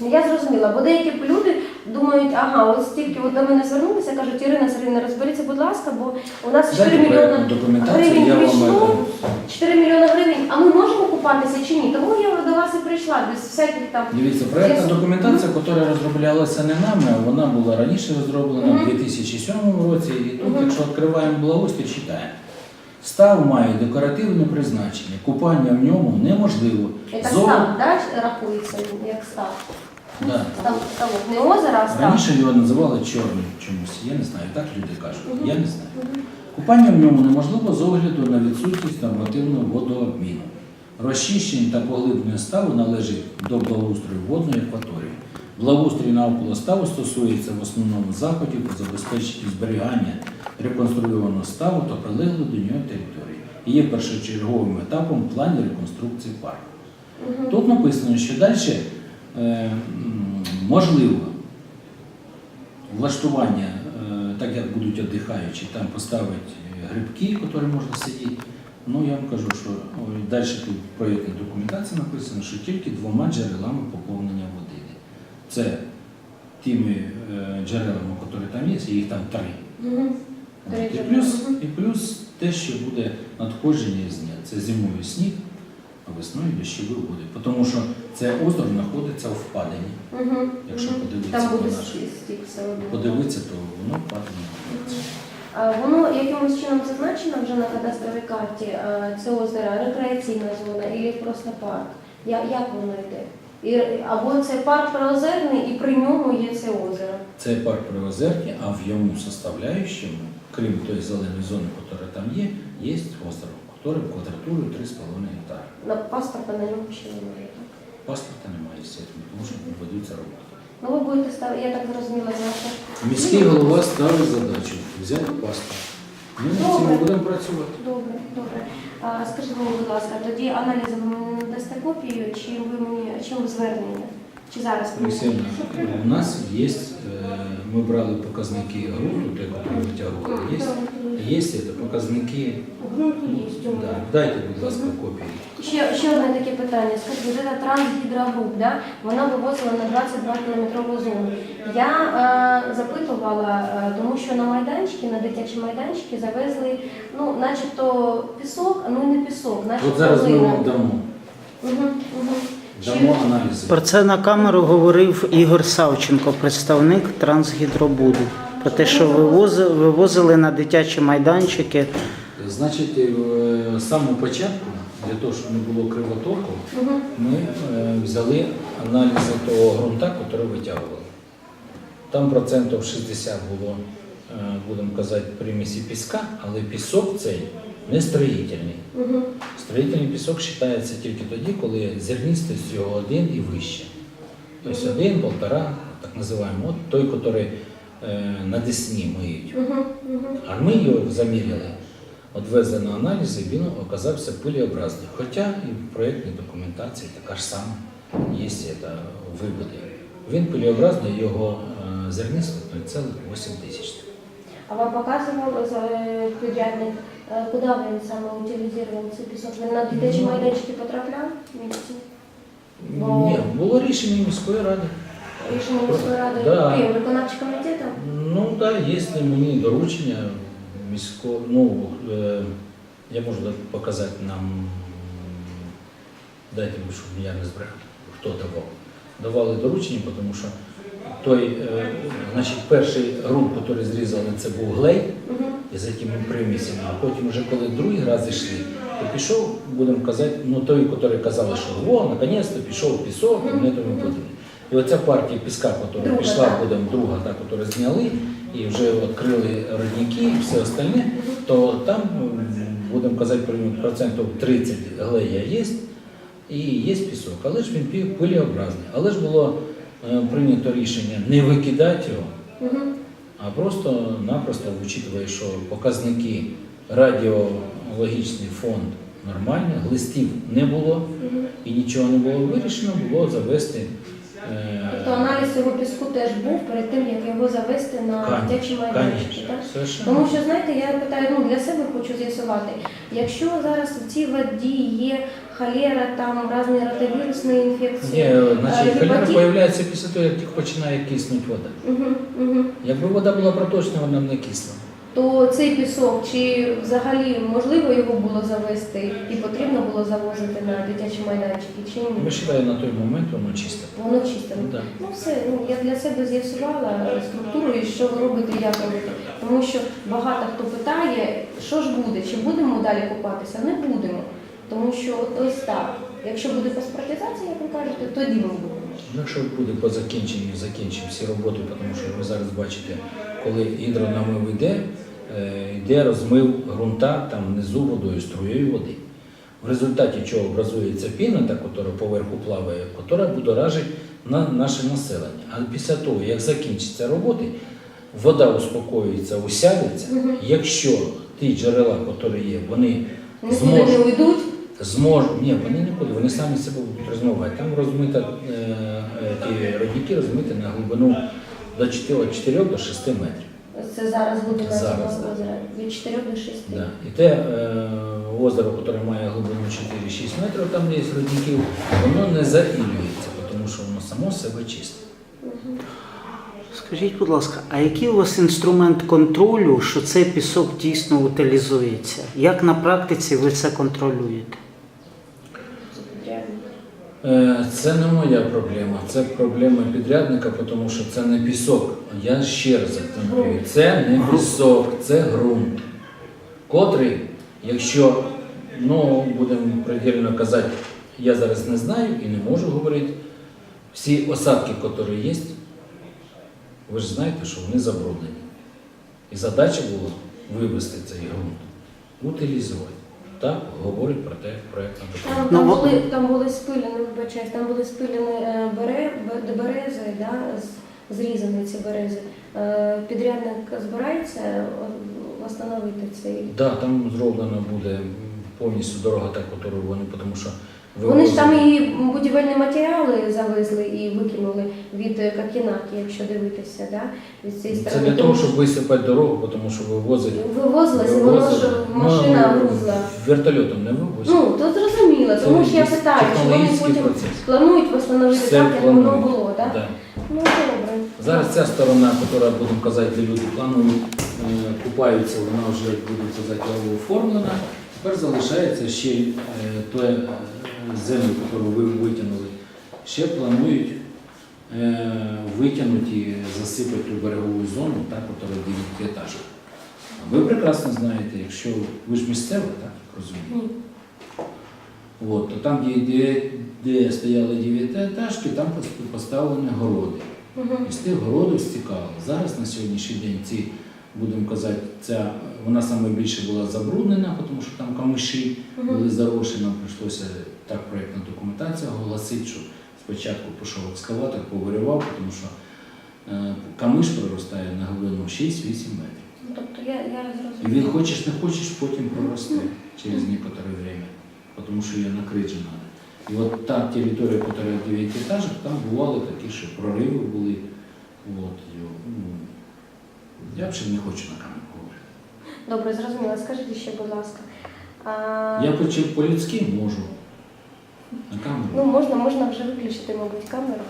допустимо. Я зрозуміла, бо деякі люди думають, ага, ось тільки от до мене звернулися, кажуть, Ірина Сергійовна, розберіться, будь ласка, бо у нас 4 Дайте мільйони документацію, гривень я вам прийшло. это- 4 мільйони гривень, а ми можемо купатися чи ні? Тому я до вас і прийшла, без всяких там. Дивіться, проєктна документація, яка розроблялася не нами, вона була раніше розроблена в 2007 році. І тут, якщо відкриваємо благоустрій, читаємо. Став має декоративне призначення, купання в ньому неможливо. Це Зо- став, да, рахується як став. Да. Став, ставок, не озеро, а став. Раніше його називали чорним чомусь. Я не знаю, так люди кажуть. Мгм. Я не знаю. Мгм. Купання в ньому неможливо з огляду на відсутність нормативного водообміну. Розчищення та поглиблення ставу належить до благоустрою водної акваторії. Благоустрій навколо ставу стосується в основному заходів по забезпеченню зберігання реконструйованого ставу та прилеглої до нього території. І є першочерговим етапом в плані реконструкції парку. Тут написано, що далі е, можливо влаштування, е, так як будуть віддихаючі, там поставити е, грибки, які можна сидіти. Ну я вам кажу, що далі тут в проєктній документації написано, що тільки двома джерелами поповнення води. Це тими е, джерелами, які там є, їх там три. І плюс, і плюс те, що буде надходження з дня. Це зимою сніг, а весною дощові води. Тому що це озеро знаходиться у впадині. Мгм. Якщо Мгм. подивитися Там буде стік. Подивитися, то воно знаходиться. А Воно якимось чином зазначено вже на кадастровій карті, е, це озеро, рекреаційна зона і просто парк. Як воно йде? І, або це парк приозерний і при ньому є це озеро. Це парк Приозерки, а в йому составляючому, крім тої зеленої зони, яка там є, є озеро, яке квадратурою 3,5 гектари. На паспорта на ньому ще немає. так? Паспорта немає, звісно, тому що не ведуться роботи. Ну ви будете ставити, я так зрозуміла, завтра. Міський голова ставить задачу взяти паспорт. Ми над цим Добре. будемо працювати. Добре, добре. А, скажіть мені, будь ласка, тоді аналізи ви мені надасте копію, чи ви мені чим звернення? Чи зараз Олексійовна, у нас є, е, ми брали показники ґрунту, те, які витягували, є, є це показники, Грунту є. да, дайте, будь ласка, копії. Ще, ще одне таке питання. Скажіть, эта трансгідрогруп, да, вона вивозила на 22 кілометрову зону. Я е, запитувала, е, тому що на майданчики, на дитячі майданчики завезли, ну, начебто пісок, а ну і не пісок, начебто От зараз ми глина. вам дамо, Мгм, мгм. Дамо аналізи. Про це на камеру говорив Ігор Савченко, представник Трансгідробуду. Про те, що вивозили, вивозили на дитячі майданчики. Значить, е, з самого початку, для того, щоб не було кривотоку, ми е, взяли аналізи того ґрунта, який витягували. Там процентів 60 було, е, будемо казати, примісі піска, але пісок цей не строїтельний. Строїтельний пісок вважається тільки тоді, коли зернистість його один і вище. Тобто один, полтора, так називаємо, от той, який на Десні миють. А ми його заміряли, відвезли на аналізи, він оказався пилеобразний. Хоча і в проєктній документації така ж сама є це, виводи. Він пилеобразний, його е, зернистість 0,8 тисяч. А вам показував е, підрядник, е, куди він саме утилізував цей пісок? Він на дитячі Ну. майданчики потрапляв? Ні, було рішення міської ради. Рішення міської ради Да. Київ, виконавчим комітетом? Ну так, да, якщо мені доручення міського, ну, е, я можу показати нам, дайте мені, щоб я не збрехав, хто давав. Давали доручення, тому що той, е, значить, перший ґрунт, який зрізали, це був глей Мгм. із якими примісями, а потім вже коли другий раз йшли, то пішов, будемо казати, ну той, який казали, що о, наконець-то пішов пісок, і не тому подібне. І оця партія піска, яка пішла, будемо друга, та, яку зняли, і вже відкрили родники і все остальне, то там, будемо казати, процентів 30 глея є, і є пісок, але ж він пилеобразний. Але ж було е, прийнято рішення не викидати його, а просто-напросто вичитыває, що показники радіологічний фонд нормальний, глистів не було і нічого не було вирішено, було завести. Е, Тобто аналіз цього піску теж був перед тим, як його завести на дитячі майданчики. Тому що, знаєте, я питаю, ну для себе хочу з'ясувати, якщо зараз в цій воді є холера, там різні ротовірусні інфекції. Ні, значить, Е, холера гепатит? появляється після того, як тільки починає киснути вода. Угу, угу. Якби вода була проточна, вона б не кисла. То цей пісок, чи взагалі можливо його було завести і потрібно було завозити на дитячі майданчики, чи ні? вважаю, на той момент воно чисте. Воно чисте. Да. Ну все, ну я для себе з'ясувала структуру і що ви робите, як робите. Тому що багато хто питає, що ж буде, чи будемо далі купатися? Не будемо. Тому що ось так. Якщо буде паспортизація, як ви кажете, тоді ми будемо. Ну, Якщо буде по закінченню, закінчимо всі роботи, тому що ви зараз бачите, коли гідронамив йде, е, йде розмив ґрунта там внизу водою, струєю води. В результаті чого образується піна, та, яка поверху плаває, яка будоражить на наше населення. А після того, як закінчаться роботи, вода успокоюється, усядеться. Мгм. Якщо ті джерела, які є, вони Нікуди зможуть не уйдуть. зможуть, ні, вони нікуди, вони самі себе будуть розмивати. Там розмита, е, е, ті родники розмиті на глибину до 4, 4 до 6 метрів. Це зараз глибина Зараз, цього озера від 4 до 6. Да. І те е, озеро, яке має глибину 4-6 метрів, там де є родників, воно не заілюється, тому що воно само себе чисте. Скажіть, будь ласка, а який у вас інструмент контролю, що цей пісок дійсно утилізується? Як на практиці ви це контролюєте? Е, Це не моя проблема, це проблема підрядника, тому що це не пісок. Я ще раз акцентую, це не пісок, це ґрунт, котрий, якщо ну, будемо предельно казати, я зараз не знаю і не можу говорити, всі осадки, які є, ви ж знаєте, що вони забруднені. І задача була вивести цей ґрунт, утилізувати. Так говорить про те проєктна Там, документація. там, Ну, були, там були спилені, вибачаюсь, там були спилені е, бере, бе- берези, да, з- зрізані ці берези. Е, Підрядник збирається е, встановити цей. Да, там зроблено буде повністю дорога та, яку вони, тому що Вони ж там і будівельні матеріали завезли і викинули від е, Какінаки, якщо дивитися, да, від цієї Це сторони. для того, щоб висипати дорогу, тому що вивозить. Вивозилась, і воно ж машина ну, грузла. Вертольотом не вивозять. Ну, то зрозуміло, тому що я Це питаю, чи вони технологічний потім процес. планують встановити Все так, як воно планують. було, так? Да. Ну, добре. Зараз ця сторона, яка, будемо казати, де люди планують, е, купаються, вона вже, будемо казати, оформлена. Тепер залишається ще е, те е, землю, яку ви витягнули. Ще планують е, витягнути і засипати ту берегову зону, так, яка 9 етажів. Ви прекрасно знаєте, якщо ви ж місцеві, так розумієте? От, то там, де, де, де стояли дев'ятиэтажки, там поставлені городи. І з тих городів стікало. Зараз на сьогоднішній день ці, будемо казати, ця, вона саме більше була забруднена, тому що там камиші були заросші, нам прийшлося так проєктна документація оголосити, що спочатку пішов екскаватор, повиривав, тому що е, камиш проростає на глибину 6-8 метрів. Ну, Тобто я, я І він хочеш не хочеш, потім проросте через некоторое время, что ее накрыть же. І от та територія, яка 9 етажів, там бували такі, що прориви були. От, ну, я взагалі не хочу на камеру говорити. Добре, зрозуміло. Скажіть ще, будь ласка. А, Я почав по-людськи можу. На камеру. Ну, можна, можна вже виключити, мабуть, камеру.